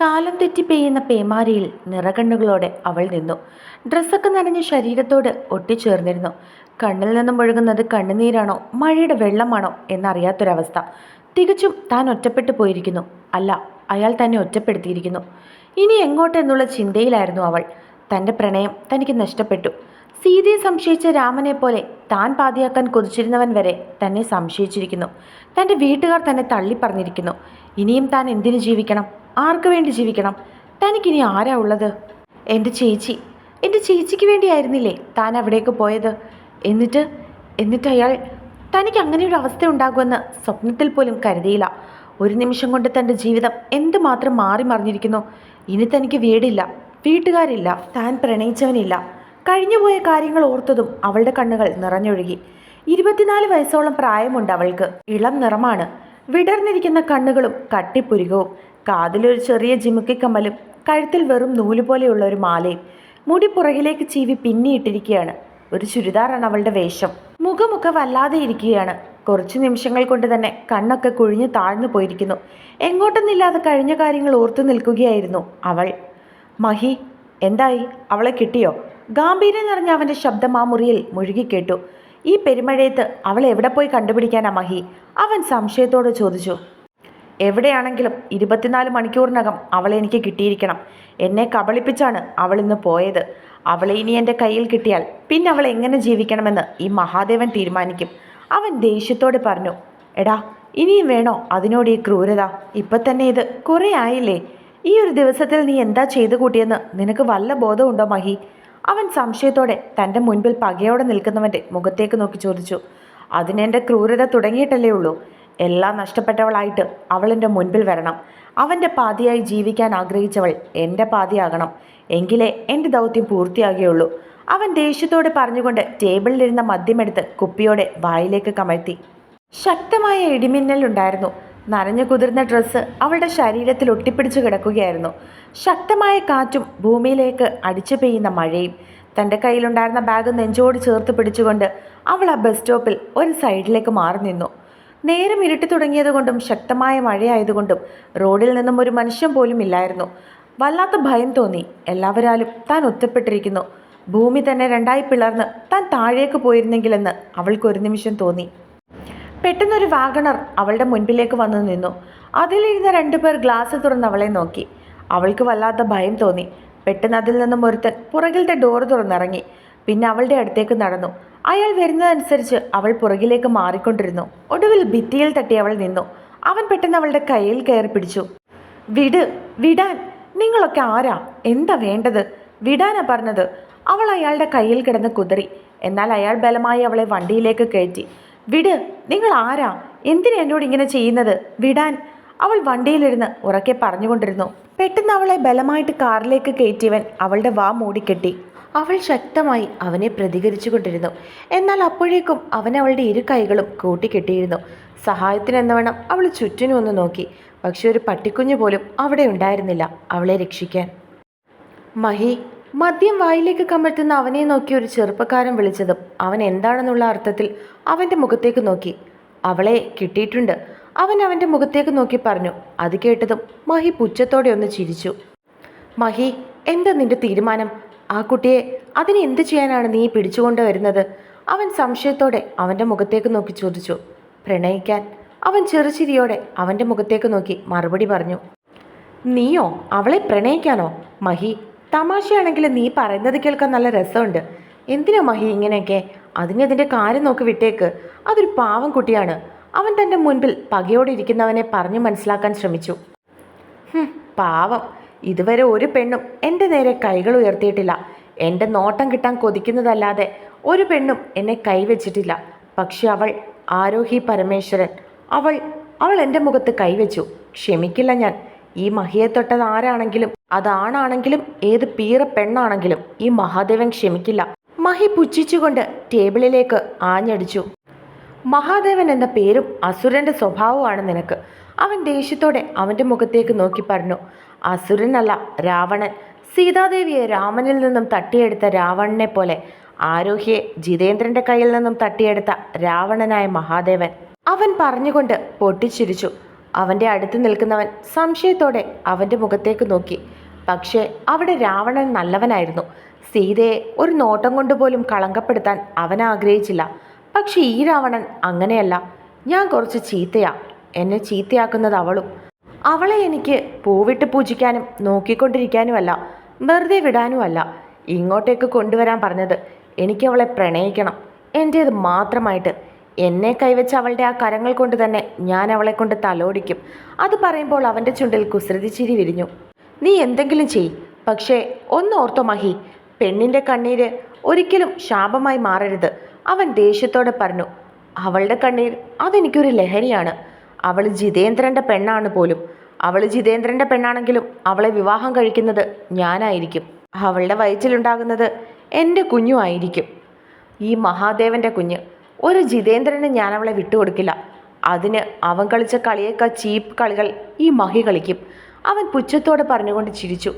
കാലം തെറ്റി പെയ്യുന്ന പേമാരിയിൽ നിറകണ്ണുകളോടെ അവൾ നിന്നു. ഡ്രസ്സൊക്കെ നനഞ്ഞ ശരീരത്തോട് ഒട്ടിച്ചേർന്നിരുന്നു. കണ്ണിൽ നിന്നും ഒഴുകുന്നത് കണ്ണുനീരാണോ മഴയുടെ വെള്ളമാണോ എന്നറിയാത്തൊരവസ്ഥ. തികച്ചും താൻ ഒറ്റപ്പെട്ടു പോയിരിക്കുന്നു. അല്ല അയാൾ തന്നെ ഒറ്റപ്പെടുത്തിയിരിക്കുന്നു. ഇനി എങ്ങോട്ടെന്നുള്ള ചിന്തയിലായിരുന്നു അവൾ. തന്റെ പ്രണയം തനിക്ക് നഷ്ടപ്പെട്ടു. സീതയെ സംശയിച്ച രാമനെ പോലെ താൻ പാതിയാക്കാൻ കൊതിച്ചിരുന്നവൻ വരെ തന്നെ സംശയിച്ചിരിക്കുന്നു. തന്റെ വീട്ടുകാർ തന്നെ തള്ളിപ്പറഞ്ഞിരിക്കുന്നു. ഇനിയും താൻ എന്തിനു ജീവിക്കണം? ആർക്കു വേണ്ടി ജീവിക്കണം? തനിക്കിനി ആരാ ഉള്ളത്? എന്റെ ചേച്ചി. എന്റെ ചേച്ചിക്ക് വേണ്ടിയായിരുന്നില്ലേ താൻ അവിടേക്ക് പോയത്? എന്നിട്ട് എന്നിട്ട് അയാൾ തനിക്ക് അങ്ങനെ ഒരു അവസ്ഥ ഉണ്ടാകുമെന്ന് സ്വപ്നത്തിൽ പോലും കരുതിയില്ല. ഒരു നിമിഷം കൊണ്ട് തന്റെ ജീവിതം എന്തുമാത്രം മാറി മറിഞ്ഞിരിക്കുന്നു? ഇനി തനിക്ക് വീടില്ല വീട്ടുകാരില്ല താൻ പ്രണയിച്ചവനില്ല. കഴിഞ്ഞുപോയ കാര്യങ്ങൾ ഓർത്തതും അവളുടെ കണ്ണുകൾ നിറഞ്ഞൊഴുകി. ഇരുപത്തിനാല് വയസ്സോളം പ്രായമുണ്ട് അവൾക്ക്. ഇളം നിറമാണ്. വിടർന്നിരിക്കുന്ന കണ്ണുകളും കട്ടിപ്പുരുകവും. കാതിലൊരു ചെറിയ ജിമുക്കിക്കമ്മലും കഴുത്തിൽ വെറും നൂൽ പോലെയുള്ള ഒരു മാലയും മുടി പുറകിലേക്ക് ചീവി പിന്നിയിട്ടിരിക്കുകയാണ്. ഒരു ചുരിദാറാണ് അവളുടെ വേഷം. മുഖമൊക്കെ വല്ലാതെ ഇരിക്കുകയാണ്. കുറച്ച് നിമിഷങ്ങൾ കൊണ്ട് തന്നെ കണ്ണൊക്കെ കുഴിഞ്ഞു താഴ്ന്നു പോയിരിക്കുന്നു. എങ്ങോട്ടെന്നില്ലാതെ കഴിഞ്ഞ കാര്യങ്ങൾ ഓർത്തു നിൽക്കുകയായിരുന്നു അവൾ. മഹി എന്തായി? അവളെ കിട്ടിയോ? ഗാംഭീര്യം നിറഞ്ഞ അവന്റെ ശബ്ദം ആ മുറിയിൽ മുഴുകിക്കേട്ടു ഈ പെരുമഴയത്ത് അവളെ എവിടെ പോയി കണ്ടുപിടിക്കാനാ മഹി? അവൻ സംശയത്തോടെ ചോദിച്ചു. എവിടെയാണെങ്കിലും ഇരുപത്തിനാല് മണിക്കൂറിനകം അവളെ എനിക്ക് കിട്ടിയിരിക്കണം. എന്നെ കബളിപ്പിച്ചാണ് അവൾ ഇന്ന് പോയത്. അവളെ ഇനി എന്റെ കയ്യിൽ കിട്ടിയാൽ പിന്നെ അവൾ എങ്ങനെ ജീവിക്കണമെന്ന് ഈ മഹാദേവൻ തീരുമാനിക്കും. അവൻ ദേഷ്യത്തോടെ പറഞ്ഞു എടാ ഇനിയും വേണോ അതിനോട് ഈ ക്രൂരത? ഇപ്പം തന്നെ ഇത് കുറേ ആയില്ലേ? ഈ ഒരു ദിവസത്തിൽ നീ എന്താ ചെയ്തു കൂട്ടിയെന്ന് നിനക്ക് വല്ല ബോധമുണ്ടോ മഹി? അവൻ സംശയത്തോടെ തന്റെ മുൻപിൽ പകയോടെ നിൽക്കുന്നവന്റെ മുഖത്തേക്ക് നോക്കി ചോദിച്ചു അതിനെന്റെ ക്രൂരത തുടങ്ങിയിട്ടല്ലേ ഉള്ളൂ? എല്ലാം നഷ്ടപ്പെട്ടവളായിട്ട് അവളിന്റെ മുൻപിൽ വരണം. അവന്റെ പാതിയായി ജീവിക്കാൻ ആഗ്രഹിച്ചവൾ എന്റെ പാതിയാകണം. എങ്കിലേ എന്റെ ദൗത്യം പൂർത്തിയാകുകയുള്ളൂ. അവൻ ദേഷ്യത്തോട് പറഞ്ഞുകൊണ്ട് ടേബിളിലിരുന്ന മദ്യമെടുത്ത് കുപ്പിയോടെ വായിലേക്ക് കമഴ്ത്തി. ശക്തമായ ഇടിമിന്നലുണ്ടായിരുന്നു നനഞ്ഞു കുതിർന്ന ഡ്രസ്സ് അവളുടെ ശരീരത്തിൽ ഒട്ടിപ്പിടിച്ചു കിടക്കുകയായിരുന്നു. ശക്തമായ കാറ്റും ഭൂമിയിലേക്ക് അടിച്ചു പെയ്യുന്ന മഴയും തന്റെ കയ്യിലുണ്ടായിരുന്ന ബാഗ് നെഞ്ചോട് ചേർത്ത് പിടിച്ചുകൊണ്ട് അവൾ ആ ബസ് സ്റ്റോപ്പിൽ ഒരു സൈഡിലേക്ക് മാറി നിന്നു. നേരം ഇരുട്ടി തുടങ്ങിയതുകൊണ്ടും ശക്തമായ മഴയായതുകൊണ്ടും റോഡിൽ നിന്നും ഒരു മനുഷ്യൻ പോലും ഇല്ലായിരുന്നു. വല്ലാത്ത ഭയം തോന്നി. എല്ലാവരാലും താൻ ഒറ്റപ്പെട്ടിരിക്കുന്നു. ഭൂമി തന്നെ രണ്ടായി പിളർന്ന് താൻ താഴേക്ക് പോയിരുന്നെങ്കിലെന്ന് അവൾക്ക് ഒരു നിമിഷം തോന്നി. പെട്ടെന്നൊരു വാഗണർ അവളുടെ മുൻപിലേക്ക് വന്നു നിന്നു. അതിലിരുന്ന രണ്ടുപേർ ഗ്ലാസ് തുറന്ന് അവളെ നോക്കി. അവൾക്ക് വല്ലാത്ത ഭയം തോന്നി. പെട്ടെന്ന് അതിൽ നിന്നും ഒരുത്തൻ പുറകിലത്തെ ഡോർ തുറന്നിറങ്ങി. പിന്നെ അവളുടെ അടുത്തേക്ക് നടന്നു. അയാൾ വരുന്നതനുസരിച്ച് അവൾ പുറകിലേക്ക് മാറിക്കൊണ്ടിരുന്നു. ഒടുവിൽ ഭിത്തിയിൽ തട്ടി അവൾ നിന്നു. അവൻ പെട്ടെന്ന് അവളുടെ കയ്യിൽ കയറി പിടിച്ചു. വിട് വിടാൻ. നിങ്ങളൊക്കെ ആരാ? എന്താ വേണ്ടത്? വിടാനാ പറഞ്ഞത്? അവൾ അയാളുടെ കയ്യിൽ കിടന്ന് കുതിറി. എന്നാൽ അയാൾ ബലമായി അവളെ വണ്ടിയിലേക്ക് കയറ്റി. വിട് നിങ്ങൾ ആരാ? എന്തിനാ എന്നോട് ഇങ്ങനെ ചെയ്യുന്നത്? വിടാൻ. അവൾ വണ്ടിയിലിരുന്ന് ഉറക്കെ പറഞ്ഞുകൊണ്ടിരുന്നു. പെട്ടെന്ന് അവളെ ബലമായിട്ട് കാറിലേക്ക് കയറ്റിയവൻ അവളുടെ വാ മൂടിക്കെട്ടി. അവൾ ശക്തമായി അവനെ പ്രതികരിച്ചു കൊണ്ടിരുന്നു. എന്നാൽ അപ്പോഴേക്കും അവൻ അവളുടെ ഇരു കൈകളും കൂട്ടിക്കെട്ടിയിരുന്നു. സഹായത്തിനെന്നവണ്ണം അവൾ ചുറ്റിനും ഒന്ന് നോക്കി. പക്ഷെ ഒരു പട്ടിക്കുഞ്ഞു പോലും അവിടെ ഉണ്ടായിരുന്നില്ല അവളെ രക്ഷിക്കാൻ. മഹി മദ്യം വായിലേക്ക് കമഴ്ത്തുന്ന അവനെ നോക്കി ഒരു ചെറുപ്പക്കാരൻ വിളിച്ചതും അവൻ എന്താണെന്നുള്ള അർത്ഥത്തിൽ അവന്റെ മുഖത്തേക്ക് നോക്കി. അവളെ കിട്ടിയിട്ടുണ്ട്. അവൻ അവന്റെ മുഖത്തേക്ക് നോക്കി പറഞ്ഞു. അത് കേട്ടതും മഹി പുച്ഛത്തോടെ ഒന്ന് ചിരിച്ചു. മഹി എന്താ നിന്റെ തീരുമാനം? ആ കുട്ടിയെ അതിനെ എന്ത് ചെയ്യാനാണ് നീ പിടിച്ചുകൊണ്ട് വരുന്നത്? അവൻ സംശയത്തോടെ അവന്റെ മുഖത്തേക്ക് നോക്കി ചോദിച്ചു. പ്രണയിക്കാൻ. അവൻ ചെറുചിരിയോടെ അവന്റെ മുഖത്തേക്ക് നോക്കി മറുപടി പറഞ്ഞു. നീയോ? അവളെ പ്രണയിക്കാനോ? മഹി തമാശയാണെങ്കിൽ നീ പറയുന്നത് കേൾക്കാൻ നല്ല രസമുണ്ട്. എന്തിനാ മഹി ഇങ്ങനെയൊക്കെ? അതിനതിന്റെ കാര്യം നോക്കി വിട്ടേക്ക്. അതൊരു പാവം കുട്ടിയാണ്. അവൻ തന്റെ മുൻപിൽ പകയോടെ ഇരിക്കുന്നവനെ പറഞ്ഞു മനസ്സിലാക്കാൻ ശ്രമിച്ചു. പാവം. ഇതുവരെ ഒരു പെണ്ണും എന്റെ നേരെ കൈകൾ ഉയർത്തിയിട്ടില്ല. എന്റെ നോട്ടം കിട്ടാൻ കൊതിക്കുന്നതല്ലാതെ ഒരു പെണ്ണും എന്നെ കൈവച്ചിട്ടില്ല പക്ഷെ അവൾ ആരോഹി പരമേശ്വരൻ. അവൾ അവൾ എന്റെ മുഖത്ത് കൈവച്ചു ക്ഷമിക്കില്ല ഞാൻ. ഈ മഹിയെ തൊട്ടത് ആരാണെങ്കിലും അതാണാണെങ്കിലും ഏത് പീറ പെണ്ണാണെങ്കിലും ഈ മഹാദേവൻ ക്ഷമിക്കില്ല. മഹി പുച്ഛിച്ചുകൊണ്ട് ടേബിളിലേക്ക് ആഞ്ഞടിച്ചു. മഹാദേവൻ എന്ന പേരും അസുരന്റെ സ്വഭാവമാണ് നിനക്ക്. അവൻ ദേഷ്യത്തോടെ അവന്റെ മുഖത്തേക്ക് നോക്കി പറഞ്ഞു. അസുരനല്ല രാവണൻ. സീതാദേവിയെ രാമനിൽ നിന്നും തട്ടിയെടുത്ത രാവണനെ പോലെ ആരോഹ്യെ ജിതേന്ദ്രന്റെ കയ്യിൽ നിന്നും തട്ടിയെടുത്ത രാവണനായ മഹാദേവൻ അവൻ പറഞ്ഞുകൊണ്ട് പൊട്ടിച്ചിരിച്ചു. അവന്റെ അടുത്ത് നിൽക്കുന്നവൻ സംശയത്തോടെ അവന്റെ മുഖത്തേക്ക് നോക്കി. പക്ഷേ അവിടെ രാവണൻ നല്ലവനായിരുന്നു. സീതയെ ഒരു നോട്ടം കൊണ്ടുപോലും കളങ്കപ്പെടുത്താൻ അവൻ ആഗ്രഹിച്ചില്ല. പക്ഷേ ഈ രാവണൻ അങ്ങനെയല്ല. ഞാൻ കുറച്ച് ചീത്തയാ. എന്നെ ചീത്തയാക്കുന്നത് അവളും. അവളെ എനിക്ക് പൂവിട്ട് പൂജിക്കാനും നോക്കിക്കൊണ്ടിരിക്കാനുമല്ല വെറുതെ വിടാനുമല്ല ഇങ്ങോട്ടേക്ക് കൊണ്ടുവരാൻ പറഞ്ഞത് എനിക്ക് അവളെ പ്രണയിക്കണം. എന്റേത് മാത്രമായിട്ട്. എന്നെ കൈവച്ച അവളുടെ ആ കരങ്ങൾ കൊണ്ട് തന്നെ ഞാൻ അവളെ കൊണ്ട് തലോടിക്കും. അത് പറയുമ്പോൾ അവന്റെ ചുണ്ടിൽ കുസൃതി ചിരി വിരിഞ്ഞു. നീ എന്തെങ്കിലും ചെയ്. പക്ഷേ ഒന്ന് ഓർത്തോ മഹി പെണ്ണിന്റെ കണ്ണീര് ഒരിക്കലും ശാപമായി മാറരുത്. അവൻ ദേഷ്യത്തോടെ പറഞ്ഞു അവളുടെ കണ്ണീർ അതെനിക്കൊരു ലഹരിയാണ്. അവൾ ജിതേന്ദ്രന്റെ പെണ്ണാണ് പോലും. അവൾ ജിതേന്ദ്രന്റെ പെണ്ണാണെങ്കിലും അവളെ വിവാഹം കഴിക്കുന്നത് ഞാനായിരിക്കും. അവളുടെ വയറ്റിലുണ്ടാകുന്നത് എന്റെ കുഞ്ഞും ആയിരിക്കും. ഈ മഹാദേവന്റെ കുഞ്ഞ്. ഒരു ജിതേന്ദ്രന് ഞാൻ അവളെ വിട്ടുകൊടുക്കില്ല. അതിന് അവൻ കളിച്ച കളിയേക്കാൾ ചീപ്പ് കളികൾ ഈ മഹി കളിക്കും. അവൻ പുച്ഛത്തോടെ പറഞ്ഞുകൊണ്ട് ചിരിച്ചു.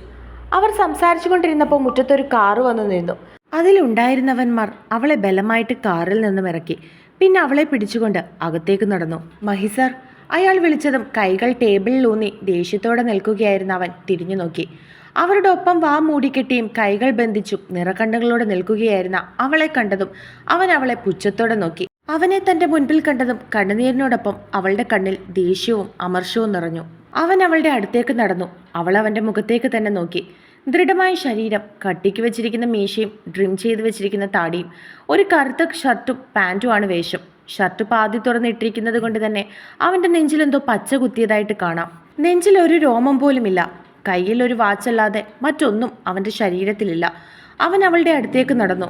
അവർ സംസാരിച്ചു കൊണ്ടിരുന്നപ്പോൾ മുറ്റത്തൊരു കാറ് വന്നു നിന്നു. അതിലുണ്ടായിരുന്നവന്മാർ അവളെ ബലമായിട്ട് കാറിൽ നിന്നും ഇറക്കി. പിന്നെ അവളെ പിടിച്ചുകൊണ്ട് അകത്തേക്ക് നടന്നു. മഹി സാർ അയാൾ വിളിച്ചതും കൈകൾ ടേബിളിൽ ഊന്നി ദേഷ്യത്തോടെ നിൽക്കുകയായിരുന്ന അവൻ തിരിഞ്ഞു നോക്കി. അവരുടെ ഒപ്പം വാ മൂടിക്കെട്ടിയും കൈകൾ ബന്ധിച്ചും നിറക്കണ്ണുകളോടെ നിൽക്കുകയായിരുന്ന അവളെ കണ്ടതും അവൻ അവളെ പുച്ഛത്തോടെ നോക്കി. അവനെ തന്റെ മുൻപിൽ കണ്ടതും കണ്ണുനീരിനോടൊപ്പം അവളുടെ കണ്ണിൽ ദേഷ്യവും അമർഷവും നിറഞ്ഞു. അവൻ അവളുടെ അടുത്തേക്ക് നടന്നു. അവൾ അവന്റെ മുഖത്തേക്ക് തന്നെ നോക്കി. ദൃഢമായ ശരീരം കട്ടിക്ക് വെച്ചിരിക്കുന്ന മീശയും ഡ്രിം ചെയ്ത് വെച്ചിരിക്കുന്ന താടിയും ഒരു കറുത്ത ഷർട്ടും പാന്റുമാണ് വേഷം. ഷർട്ട് പാതി തുറന്നിട്ടിരിക്കുന്നത് കൊണ്ട് തന്നെ അവന്റെ നെഞ്ചിലെന്തോ പച്ച കുത്തിയതായിട്ട് കാണാം. നെഞ്ചിൽ ഒരു രോമം പോലുമില്ല. കയ്യിൽ ഒരു വാച്ചല്ലാതെ മറ്റൊന്നും അവന്റെ ശരീരത്തിലില്ല. അവൻ അവളുടെ അടുത്തേക്ക് നടന്നു.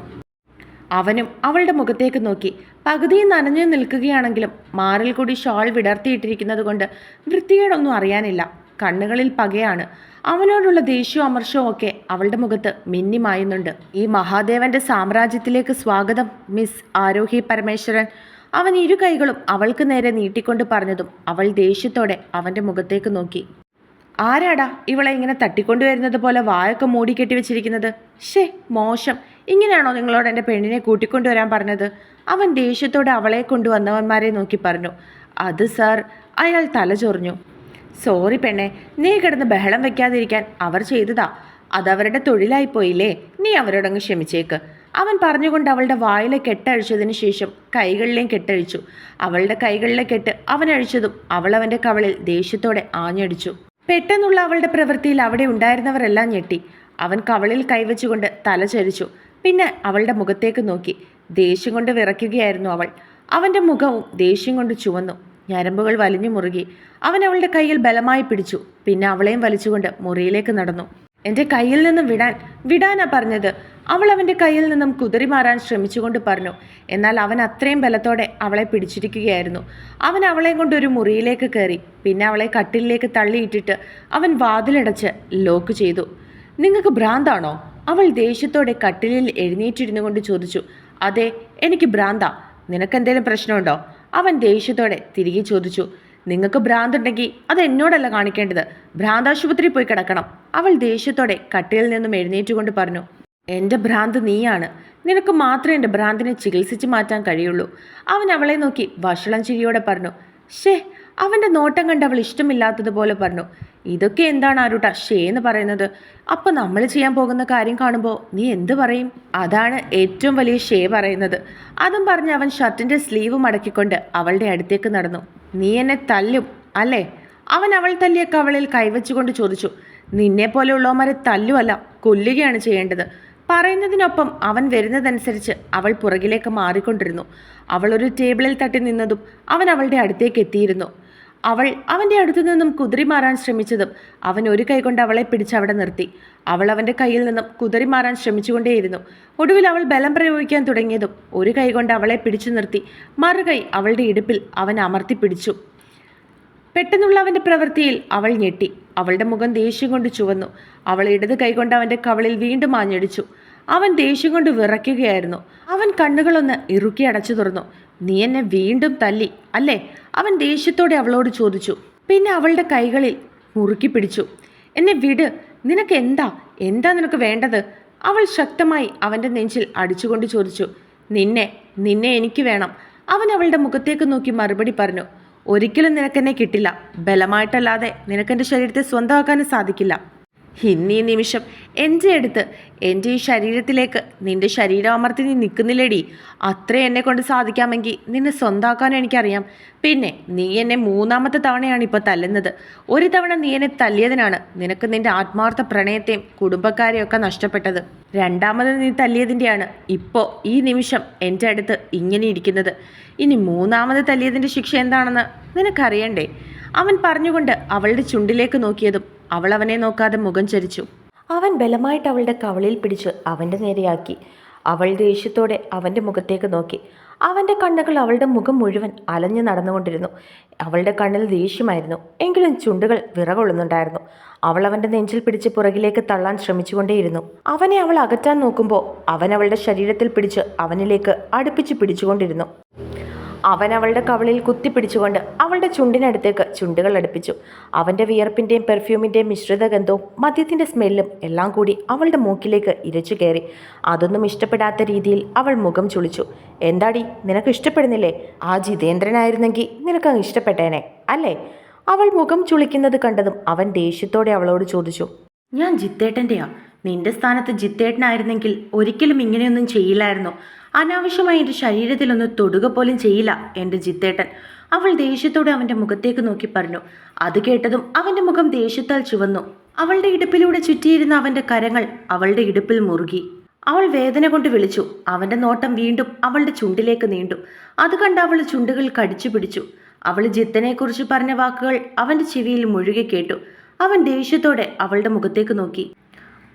അവനും അവളുടെ മുഖത്തേക്ക് നോക്കി. പകുതി നനഞ്ഞു നിൽക്കുകയാണെങ്കിലും മാറിൽ കൂടി ഷാൾ വിടർത്തിയിട്ടിരിക്കുന്നത് കൊണ്ട് വൃത്തികേടൊന്നും അറിയാനില്ല. കണ്ണുകളിൽ പകയാണ്. അവനോടുള്ള ദേഷ്യവും അമർഷവും ഒക്കെ അവളുടെ മുഖത്ത് മിന്നിമായുന്നുണ്ട് ഈ മഹാദേവന്റെ സാമ്രാജ്യത്തിലേക്ക് സ്വാഗതം മിസ് ആരോഹി പരമേശ്വരൻ. അവൻ ഇരു കൈകളും അവൾക്ക് നേരെ നീട്ടിക്കൊണ്ട് പറഞ്ഞതും അവൾ ദേഷ്യത്തോടെ അവന്റെ മുഖത്തേക്ക് നോക്കി. ആരാടാ ഇവളെ ഇങ്ങനെ തട്ടിക്കൊണ്ടുവരുന്നത് പോലെ വായൊക്കെ മൂടിക്കെട്ടി വെച്ചിരിക്കുന്നത്? ഷേ മോശം. ഇങ്ങനെയാണോ നിങ്ങളോട് എന്റെ പെണ്ണിനെ കൂട്ടിക്കൊണ്ടുവരാൻ പറഞ്ഞത്? അവൻ ദേഷ്യത്തോടെ അവളെ കൊണ്ടുവന്നവന്മാരെ നോക്കി പറഞ്ഞു. അത് സാർ അയാൾ തല ചൊറിഞ്ഞു. സോറി പെണ്ണെ നീ കിടന്ന് ബഹളം വെക്കാതിരിക്കാൻ അവർ ചെയ്തതാ. അതവരുടെ തൊഴിലായിപ്പോയില്ലേ നീ അവരോടങ്ങ് ക്ഷമിച്ചേക്ക്. അവൻ പറഞ്ഞുകൊണ്ട് അവളുടെ വായിലെ കെട്ടഴിച്ചതിന് ശേഷം കൈകളിലേയും കെട്ടഴിച്ചു. അവളുടെ കൈകളിലെ കെട്ട് അവനഴിച്ചതും അവൾ അവന്റെ കവളിൽ ദേഷ്യത്തോടെ ആഞ്ഞടിച്ചു. പെട്ടെന്നുള്ള അവളുടെ പ്രവൃത്തിയിൽ അവിടെ ഉണ്ടായിരുന്നവരെല്ലാം ഞെട്ടി. അവൻ കവളിൽ കൈവച്ചുകൊണ്ട് തല ചരിച്ചു. പിന്നെ അവളുടെ മുഖത്തേക്ക് നോക്കി. ദേഷ്യം കൊണ്ട് വിറയ്ക്കുകയായിരുന്നു അവൾ. അവന്റെ മുഖവും ദേഷ്യം കൊണ്ട് ചുവന്നു. ഞരമ്പുകൾ വലിഞ്ഞു മുറുകി. അവൻ അവളുടെ കയ്യിൽ ബലമായി പിടിച്ചു. പിന്നെ അവളെയും വലിച്ചുകൊണ്ട് മുറിയിലേക്ക് നടന്നു. എന്റെ കയ്യിൽ നിന്ന് വിടാൻ വിടാനാ പറഞ്ഞത്. അവൾ അവന്റെ കയ്യിൽ നിന്നും കുതിറി മാറാൻ ശ്രമിച്ചുകൊണ്ട് പറഞ്ഞു. എന്നാൽ അവൻ അത്രയും ബലത്തോടെ അവളെ പിടിച്ചിരിക്കുകയായിരുന്നു. അവൻ അവളെ കൊണ്ട് ഒരു മുറിയിലേക്ക് കയറി. പിന്നെ അവളെ കട്ടിലിലേക്ക് തള്ളിയിട്ടിട്ട് അവൻ വാതിലടച്ച് ലോക്ക് ചെയ്തു. നിങ്ങൾക്ക് ഭ്രാന്താണോ? അവൾ ദേഷ്യത്തോടെ കട്ടിലിൽ എഴുന്നേറ്റിരുന്നു കൊണ്ട് ചോദിച്ചു. അതെ എനിക്ക് ഭ്രാന്താ. നിനക്കെന്തേലും പ്രശ്നമുണ്ടോ? അവൻ ദേഷ്യത്തോടെ തിരികെ ചോദിച്ചു. നിങ്ങൾക്ക് ഭ്രാന്തുണ്ടെങ്കിൽ അത് എന്നോടല്ല കാണിക്കേണ്ടത്. ഭ്രാന്താശുപത്രിയിൽ പോയി കിടക്കണം. അവൾ ദേഷ്യത്തോടെ കട്ടിലിൽ നിന്നും എഴുന്നേറ്റുകൊണ്ട് പറഞ്ഞു. എന്റെ ഭ്രാന്ത് നീയാണ്. നിനക്ക് മാത്രമേ എന്റെ ഭ്രാന്തിനെ ചികിത്സിച്ച് മാറ്റാൻ കഴിയുള്ളൂ. അവൻ അവളെ നോക്കി വഷളം ചിരിയോടെ പറഞ്ഞു ഷേ അവന്റെ നോട്ടം കണ്ട് അവൾ ഇഷ്ടമില്ലാത്തതുപോലെ പറഞ്ഞു. ഇതൊക്കെ എന്താണ് ആരുട്ട ഷേ എന്ന് പറയുന്നത്. അപ്പോൾ നമ്മൾ ചെയ്യാൻ പോകുന്ന കാര്യം കാണുമ്പോൾ നീ എന്ത് പറയും? അതാണ് ഏറ്റവും വലിയ ഷേ പറയുന്നത്. അതും പറഞ്ഞ് അവൻ ഷർട്ടിന്റെ സ്ലീവ് മടക്കിക്കൊണ്ട് അവളുടെ അടുത്തേക്ക് നടന്നു. നീ എന്നെ തല്ലും അല്ലേ? അവൻ അവൾ തല്ലിയ കവളിൽ കൈവച്ചുകൊണ്ട് ചോദിച്ചു നിന്നെ പോലെയുള്ളവന്മാരെ തല്ലുമല്ല കൊല്ലുകയാണ് ചെയ്യേണ്ടത്. പറയുന്നതിനൊപ്പം അവൻ വരുന്നതനുസരിച്ച് അവൾ പുറകിലേക്ക് മാറിക്കൊണ്ടിരുന്നു. അവൾ ഒരു ടേബിളിൽ തട്ടി നിന്നതും അവൻ അവളുടെ അടുത്തേക്ക് എത്തിയിരുന്നു. അവൾ അവന്റെ അടുത്തു നിന്നും കുതിരി മാറാൻ ശ്രമിച്ചതും അവൻ ഒരു കൈ കൊണ്ട് അവളെ പിടിച്ച് അവിടെ നിർത്തി. അവൾ അവന്റെ കയ്യിൽ നിന്നും കുതിരി മാറാൻ ശ്രമിച്ചുകൊണ്ടേയിരുന്നു. ഒടുവിൽ അവൾ ബലം പ്രയോഗിക്കാൻ തുടങ്ങിയതും ഒരു കൈ കൊണ്ട് അവളെ പിടിച്ചു നിർത്തി. മറുകൈ അവളുടെ ഇടുപ്പിൽ അവൻ അമർത്തി പിടിച്ചു. പെട്ടെന്നുള്ള അവന്റെ പ്രവൃത്തിയിൽ അവൾ ഞെട്ടി. അവളുടെ മുഖം ദേഷ്യം കൊണ്ട് ചുവന്നു. അവൾ ഇടത് കൈകൊണ്ട് അവന്റെ കവളിൽ വീണ്ടും ആഞ്ഞടിച്ചു. അവൻ ദേഷ്യം കൊണ്ട് വിറയ്ക്കുകയായിരുന്നു. അവൻ കണ്ണുകളൊന്ന് ഇറുക്കി അടച്ചു തുറന്നു. നീ എന്നെ വീണ്ടും തല്ലി അല്ലേ? അവൻ ദേഷ്യത്തോടെ അവളോട് ചോദിച്ചു. പിന്നെ അവളുടെ കൈകളിൽ മുറുക്കി പിടിച്ചു. എന്നെ വിട് നിനക്ക് എന്താ? എന്താ നിനക്ക് വേണ്ടത്? അവൾ ശക്തമായി അവന്റെ നെഞ്ചിൽ അടിച്ചുകൊണ്ട് ചോദിച്ചു. നിന്നെ നിന്നെ എനിക്ക് വേണം. അവൻ അവളുടെ മുഖത്തേക്ക് നോക്കി മറുപടി പറഞ്ഞു. ഒരിക്കലും നിനക്കെന്നെ കിട്ടില്ല. ബലമായിട്ടല്ലാതെ നിനക്കെന്റെ ശരീരത്തെ സ്വന്തമാക്കാനും സാധിക്കില്ല. ഇന്നീ നിമിഷം എന്റെ അടുത്ത് എന്റെ ഈ ശരീരത്തിലേക്ക് നിന്റെ ശരീരം അമർത്തി നീ നിൽക്കുന്നില്ലേടി. അത്രേ എന്നെ കൊണ്ട് സാധിക്കാമെങ്കിൽ നിന്നെ സ്വന്തമാക്കാനും എനിക്കറിയാം. പിന്നെ നീ എന്നെ മൂന്നാമത്തെ തവണയാണ് ഇപ്പോൾ തല്ലുന്നത്. ഒരു തവണ നീ എന്നെ തല്ലിയതിനാണ് നിനക്ക് നിന്റെ ആത്മാർത്ഥ പ്രണയത്തെയും കുടുംബക്കാരെയും ഒക്കെ നഷ്ടപ്പെട്ടത്. രണ്ടാമത് നീ തല്ലിയതിന്റെയാണ് ഇപ്പോൾ ഈ നിമിഷം എന്റെ അടുത്ത് ഇങ്ങനെ ഇരിക്കുന്നത്. ഇനി മൂന്നാമത് തല്ലിയതിന്റെ ശിക്ഷ എന്താണെന്ന് നിനക്കറിയണ്ടേ? അവൻ പറഞ്ഞുകൊണ്ട് അവളുടെ ചുണ്ടിലേക്ക് നോക്കിയതും അവൾ അവനെ നോക്കാതെ മുഖം ചരിച്ചു. അവൻ ബലമായിട്ട് അവളുടെ കവളിൽ പിടിച്ച് അവന്റെ നേരെയാക്കി. അവൾ ദേഷ്യത്തോടെ അവന്റെ മുഖത്തേക്ക് നോക്കി. അവന്റെ കണ്ണുകൾ അവളുടെ മുഖം മുഴുവൻ അലഞ്ഞു നടന്നുകൊണ്ടിരുന്നു. അവളുടെ കണ്ണിൽ ദേഷ്യമായിരുന്നു. എങ്കിലും ചുണ്ടുകൾ വിറകൊള്ളുന്നുണ്ടായിരുന്നു. അവൾ അവന്റെ നെഞ്ചിൽ പിടിച്ച് പുറകിലേക്ക് തള്ളാൻ ശ്രമിച്ചുകൊണ്ടേയിരുന്നു. അവനെ അവൾ അകറ്റാൻ നോക്കുമ്പോൾ അവൻ അവളുടെ ശരീരത്തിൽ പിടിച്ച് അവനിലേക്ക് അടുപ്പിച്ച് പിടിച്ചുകൊണ്ടിരുന്നു. അവൻ അവളുടെ കവളിൽ കുത്തിപ്പിടിച്ചുകൊണ്ട് അവളുടെ ചുണ്ടിനടുത്തേക്ക് ചുണ്ടുകൾ അടുപ്പിച്ചു. അവന്റെ വിയർപ്പിന്റെയും പെർഫ്യൂമിന്റെയും മിശ്രിത ഗന്ധവും മദ്യത്തിന്റെ സ്മെല്ലും എല്ലാം കൂടി അവളുടെ മൂക്കിലേക്ക് ഇരച്ചു കയറി. അതൊന്നും ഇഷ്ടപ്പെടാത്ത രീതിയിൽ അവൾ മുഖം ചുളിച്ചു. എന്താടി നിനക്ക് ഇഷ്ടപ്പെടുന്നില്ലേ? ആ ജിതേന്ദ്രനായിരുന്നെങ്കിൽ നിനക്കങ്ങ് ഇഷ്ടപ്പെട്ടേനെ അല്ലേ? അവൾ മുഖം ചുളിക്കുന്നത് കണ്ടതും അവൻ ദേഷ്യത്തോടെ അവളോട് ചോദിച്ചു. ഞാൻ ജിത്തേട്ടന്റെയാ നിന്റെ സ്ഥാനത്ത് ജിത്തേട്ടനായിരുന്നെങ്കിൽ ഒരിക്കലും ഇങ്ങനെയൊന്നും ചെയ്യില്ലായിരുന്നു? അനാവശ്യമായി എന്റെ ശരീരത്തിലൊന്ന് തൊടുക പോലും ചെയ്യില്ല എന്റെ ജിത്തേട്ടൻ. അവൾ ദേഷ്യത്തോടെ അവന്റെ മുഖത്തേക്ക് നോക്കി പറഞ്ഞു. അത് കേട്ടതും അവന്റെ മുഖം ദേഷ്യത്താൽ ചുവന്നു. അവളുടെ ഇടുപ്പിലൂടെ ചുറ്റിയിരുന്ന അവന്റെ കരങ്ങൾ അവളുടെ ഇടുപ്പിൽ മുറുകി. അവൾ വേദന കൊണ്ട് വിളിച്ചു. അവന്റെ നോട്ടം വീണ്ടും അവളുടെ ചുണ്ടിലേക്ക് നീണ്ടു. അത് കണ്ട് അവൾ ചുണ്ടുകൾ കടിച്ചു പിടിച്ചു. അവൾ ജിത്തനെക്കുറിച്ച് പറഞ്ഞ വാക്കുകൾ അവന്റെ ചെവിയിൽ മുഴുകി കേട്ടു. അവൻ ദേഷ്യത്തോടെ അവളുടെ മുഖത്തേക്ക് നോക്കി.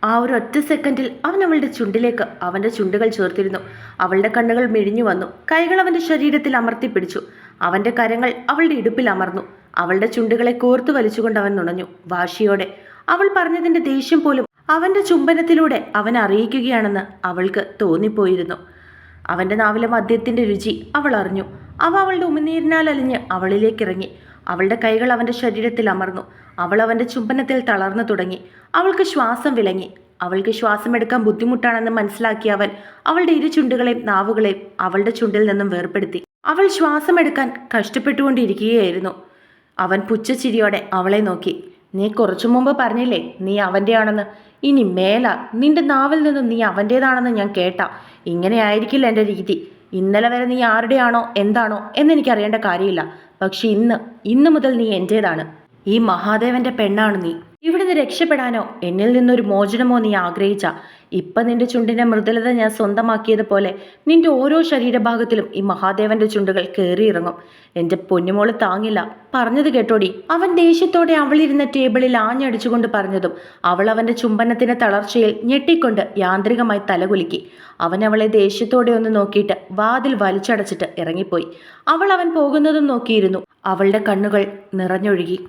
ആ ഒരു ഒറ്റ സെക്കൻഡിൽ അവൻ അവളുടെ ചുണ്ടിലേക്ക് അവന്റെ ചുണ്ടുകൾ ചേർത്തിരുന്നു. അവളുടെ കണ്ണുകൾ മിഴിഞ്ഞു വന്നു. കൈകൾ അവന്റെ ശരീരത്തിൽ അമർത്തി പിടിച്ചു. അവന്റെ കരങ്ങൾ അവളുടെ ഇടുപ്പിൽ അമർന്നു. അവളുടെ ചുണ്ടുകളെ കോർത്തു വലിച്ചുകൊണ്ട് അവൻ നുണഞ്ഞു. വാശിയോടെ അവൾ പറഞ്ഞതിന്റെ ദേഷ്യം പോലും അവന്റെ ചുംബനത്തിലൂടെ അവൻ അറിയിക്കുകയാണെന്ന് അവൾക്ക് തോന്നിപ്പോയിരുന്നു. അവന്റെ നാവിലെ മദ്യത്തിന്റെ രുചി അവൾ അറിഞ്ഞു. അവ അവളുടെ ഉമിനീരിനാൽ അലിഞ്ഞ് അവളിലേക്ക് ഇറങ്ങി. അവളുടെ കൈകൾ അവന്റെ ശരീരത്തിൽ അമർന്നു. അവൾ അവന്റെ ചുംബനത്തിൽ തളർന്നു തുടങ്ങി. അവൾക്ക് ശ്വാസം വിലങ്ങി അവൾക്ക് ശ്വാസമെടുക്കാൻ ബുദ്ധിമുട്ടാണെന്ന് മനസ്സിലാക്കിയ അവൻ അവളുടെ ഇരു ചുണ്ടുകളെയും നാവുകളെയും അവളുടെ ചുണ്ടിൽ നിന്നും വേർപ്പെടുത്തി അവൾ ശ്വാസമെടുക്കാൻ കഷ്ടപ്പെട്ടുകൊണ്ടിരിക്കുകയായിരുന്നു. അവൻ പുച്ഛച്ചിരിയോടെ അവളെ നോക്കി. നീ കുറച്ചു മുമ്പ് പറഞ്ഞില്ലേ നീ അവന്റെയാണെന്ന് ഇനി മേല. നിന്റെ നാവിൽ നിന്നും നീ അവന്റേതാണെന്ന് ഞാൻ കേട്ട. ഇങ്ങനെ ആയിരിക്കില്ല എന്റെ രീതി. ഇന്നലെ വരെ നീ ആരുടെയാണോ എന്താണോ എന്നെനിക്കറിയേണ്ട കാര്യമില്ല. പക്ഷെ ഇന്ന് ഇന്നു മുതൽ നീ എന്റേതാണ് ഈ മഹാദേവന്റെ പെണ്ണാണ് നീ. ഇവിടുന്ന് രക്ഷപ്പെടാനോ? എന്നിൽ നിന്നൊരു മോചനമോ നീ ആഗ്രഹിച്ച? ഇപ്പൊ നിന്റെ ചുണ്ടിന്റെ മൃദുലത ഞാൻ സ്വന്തമാക്കിയതുപോലെ നിന്റെ ഓരോ ശരീരഭാഗത്തിലും ഈ മഹാദേവന്റെ ചുണ്ടുകൾ കയറിയിറങ്ങും എന്റെ പൊന്നുമോൾ താങ്ങില്ല. പറഞ്ഞത് കേട്ടോടി. അവൻ ദേഷ്യത്തോടെ അവളിരുന്ന ടേബിളിൽ ആഞ്ഞടിച്ചുകൊണ്ട് പറഞ്ഞതും അവൾ അവന്റെ ചുംബനത്തിന്റെ തളർച്ചയിൽ ഞെട്ടിക്കൊണ്ട് യാന്ത്രികമായി തലകുലുക്കി. അവൻ അവളെ ദേഷ്യത്തോടെ ഒന്ന് നോക്കിയിട്ട് വാതിൽ വലിച്ചടച്ചിട്ട് ഇറങ്ങിപ്പോയി. അവൾ അവൻ പോകുന്നതും നോക്കിയിരുന്നു. അവളുടെ കണ്ണുകൾ നിറഞ്ഞൊഴുകി.